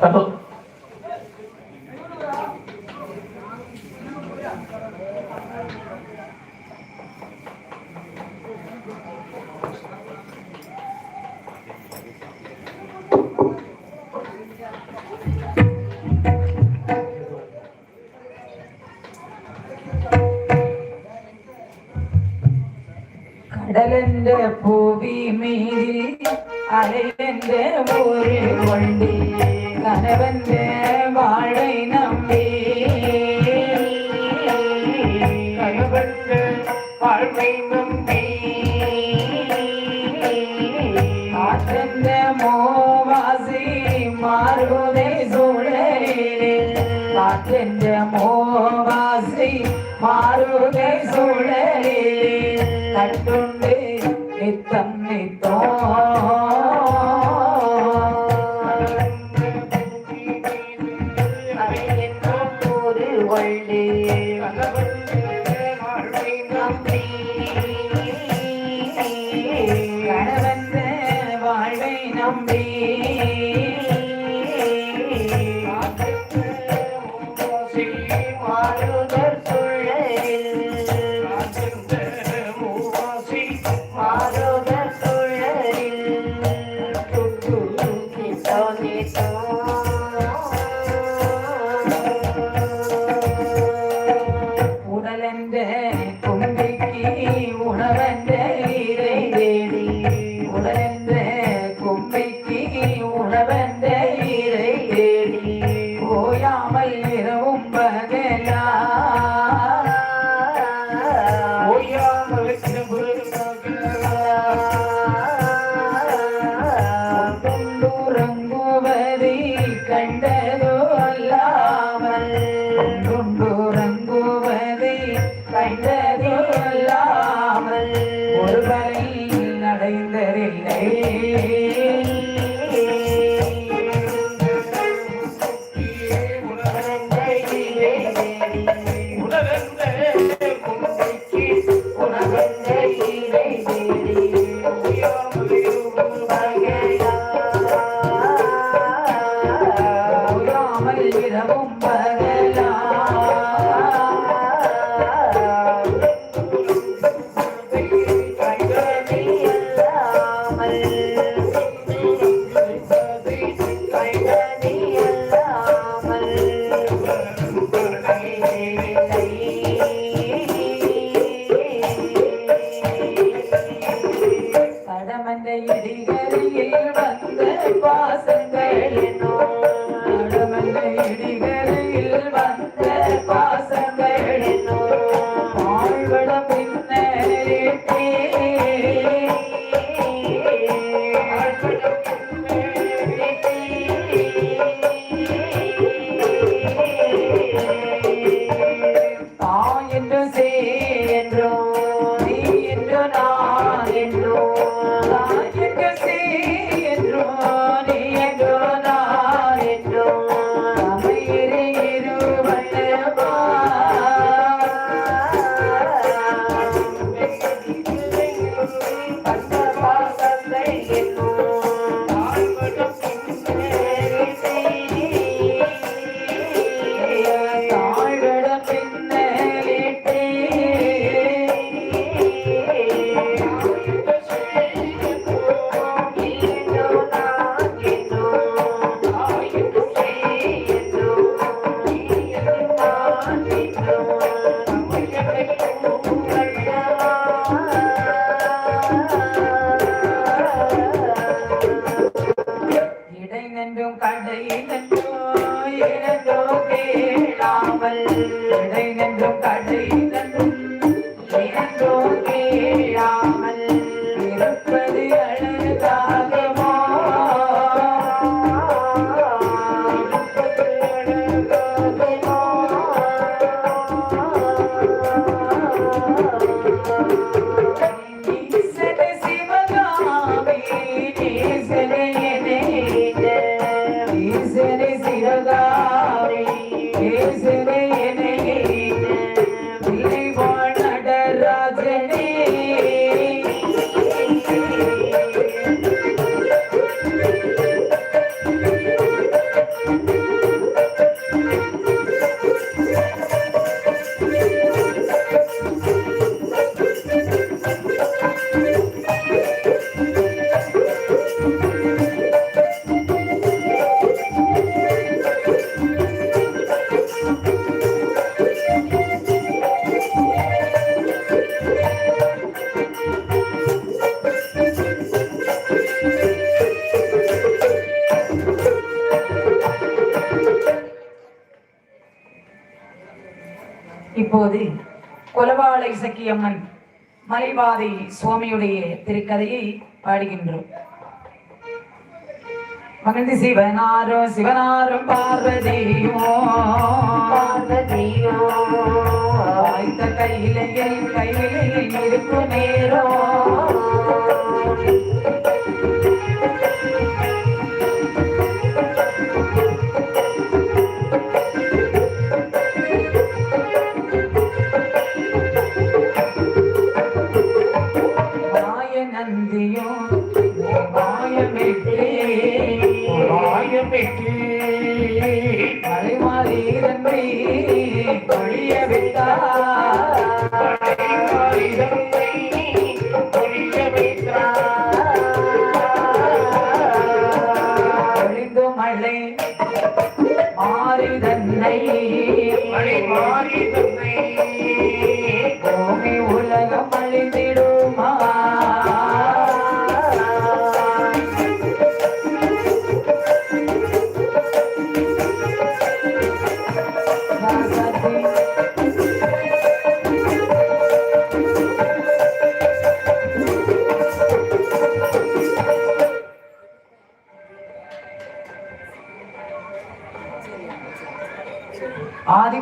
தப்பு കടലന്റെ പൂവി മീതി അലയന്റെ ഊരിൽ കൊണ്ടേ கணவந்த வாழை நம்பி. கணவந்த வாழ்வை நம்பி. காற்றந்த மோவாசி மாறுதை சூழலிலே. காற்றந்த மோவாசி மாறுதை நித்தம் நித்தோ வாழ்வை நம்பி Is it? இப்போது கொலவாளை சக்கியம்மன் மலைவாதை சுவாமியுடைய திருக்கதையை பாடுகின்றோம். மகிழ்ந்து சிவனாரோ சிவனாரும் பார்வதியோ. பார்வதியோ. கையிலையில் கையிலையில் இருக்கும் நேரோ. மாறி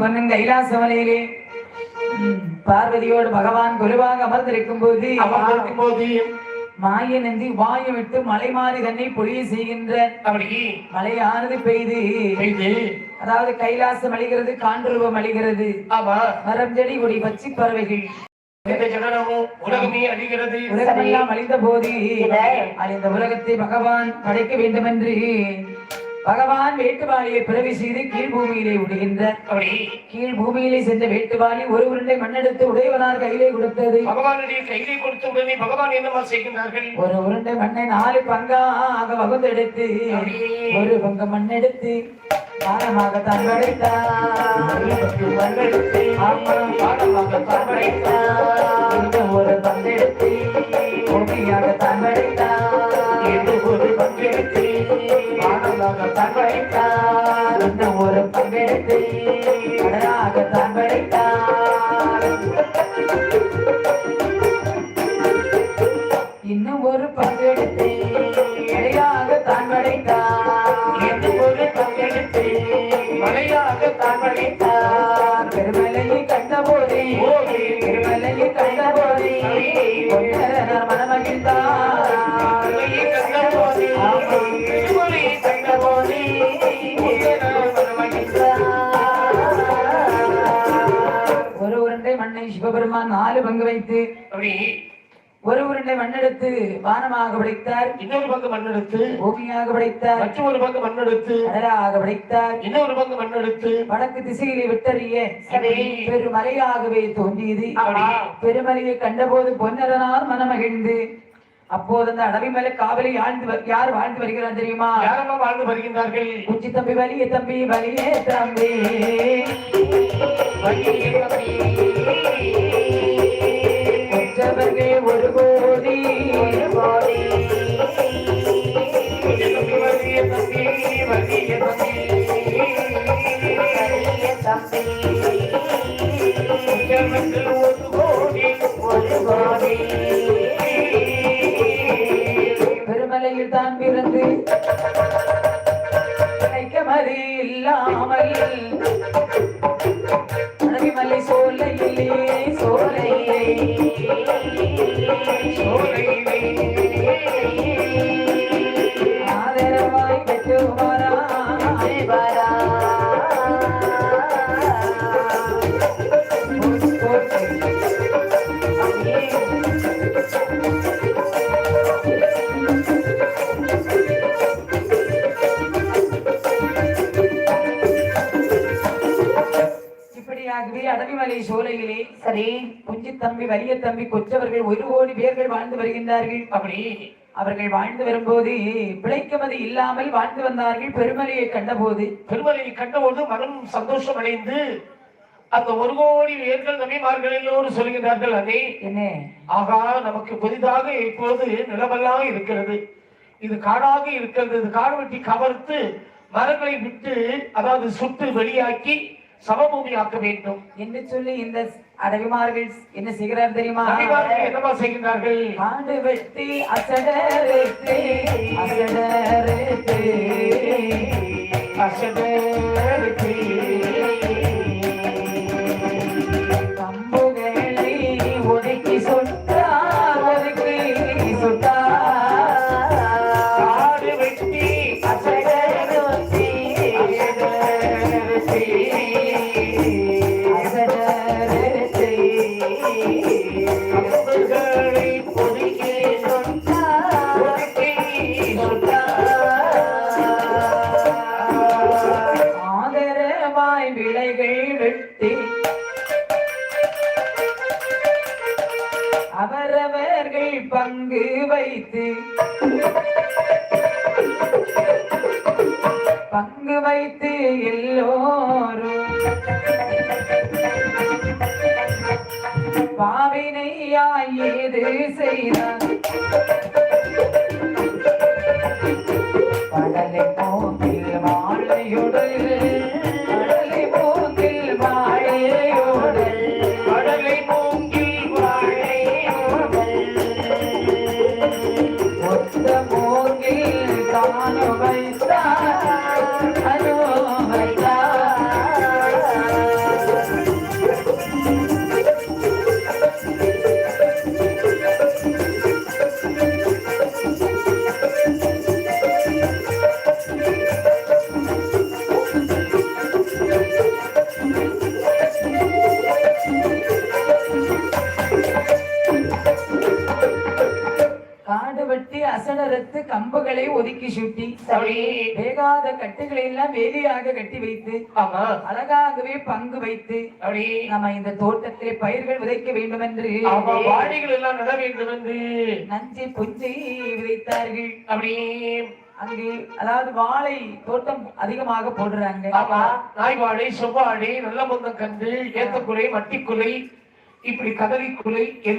ஆதிபன்னன் கைலாசமலையிலே. ம், பார்வதியோடு பகவான் குருவாக அமர்ந்திருக்கும் போது இருக்கும்போது மாய நந்தி வாயை விட்டு மலை மாறி தன்னை பொழிய செய்கின்ற மழையானது பெய்து. அதாவது கைலாசம் அழிகிறது காண்டுருவம் அழிகிறது. மரம் செடி கொடி பச்சி பறவைகள். உலகமே அழிகிறது. உலகமெல்லாம் அழிந்த போது அழிந்த உலகத்தை பகவான் படைக்க வேண்டும் என்று பகவான் வேட்டுவாளியை பிறவி செய்து கீழ் பூமியிலே அப்படி. கீழ் பூமியிலே சென்ற வேட்டுவாளி ஒரு உருண்டை மண்ணெடுத்து உடையவனார் கையிலே கொடுத்தது. பகவானுடைய கையிலே கொடுத்த உடனே பகவான் என்னமா செய்கின்றார்கள்? ஒரு உருண்டை மண்ணை நாலு பங்காக வகுந்தெடுத்து ஒரு பங்கு மண்ணெடுத்து தான் படைத்தார் ஆமா. பாடமாக படைத்தார் ஒரு நாலு பங்கு வைத்து ஒரு உருண்டை மண்ணெடுத்து வானமாக படைத்தார் இன்னொரு பங்கு மண்ணெடுத்து பூமியாக படைத்தார் மற்றொரு பங்கு மண்ணெடுத்து கடலாக படைத்தார் இன்னொரு பங்கு மண்ணெடுத்து வடக்கு திசையிலே விட்டறிய. பெருமலையாகவே தோன்றியது. பெருமலையை கண்டபோது பொன்னரனார் மனமகிழ்ந்து அப்போது அந்த அடவிமலை காவலை ஆழ்ந்து யார் வாழ்ந்து வருகிறார் தெரியுமா யாரம்மா வாழ்ந்து வருகின்றார்கள் உச்சி தம்பி வலிய தம்பி வலியே தம்பி வழியே தம்பி. பெருமலையில் தான் பிறந்து மறி இல்லாமல் அடவிமலை சோலையிலே சோலையிலே சோலையிலே. இப்படியாகவே அடவிமலை சோலையிலே சரி குஞ்சி தம்பி வலிய தம்பி கொற்றவர்கள் ஒரு கோடி பேர்கள் வாழ்ந்து வருகின்றார்கள். அப்படி அவர்கள் வாழ்ந்து வரும்போது பிழைக்கமதி இல்லாமல் வாழ்ந்து வந்தார்கள். பெருமலையை கண்டபோது பெருமலையை கண்டபோது மனம் சந்தோஷம் அடைந்து அந்த ஒரு கோடி வேர்கள் நபிமார்கள் எல்லோரும் சொல்கிறார்கள் அண்ணே என்ன? ஆகா நமக்கு புதிதாக இப்போது நிலமெல்லாம் இருக்கிறது. இது காடாக இருக்கிறது. இது காடு வெட்டி கவர்த்து மரங்களை விட்டு அதாவது சுட்டு வெளியாக்கி சமபூமி ஆக்க வேண்டும் என்று சொல்லி இந்த அடவிமார்கள் என்ன செய்கிறார் தெரியுமா? நபிமார்கள் என்னமா செய்கின்றார்கள்? ஆண்டு வெட்டி அசடரத்து கம்புகளை விளைகள் விலைகள் வெட்டி அவரவர்கள் பங்கு வைத்து பங்கு வைத்து எல்லோரும் பாவினையாய் ஏது செய்தார்? கம்புகளை ஒதுக்கி சுட்டி வேகாத கட்டுகளை எல்லாம் வேலியாக கட்டி வைத்து அழகாகவே பங்கு வைத்து நம்ம இந்த தோட்டத்திலே பயிர்கள் விதைக்க வேண்டும் என்று வாழைகள் எல்லாம் நட வேண்டும் என்று நஞ்சை புஞ்சை விதைத்தார்கள். அப்படி. அங்கு அதாவது வாழை தோட்டம் அதிகமாக போடுறாங்க. நாய் வாழை செவ்வாழை நல்ல மந்தம் கன்று ஏத்தக்குலை மட்டிக்குலை இப்படி கதலிக்குலை எல்லாம்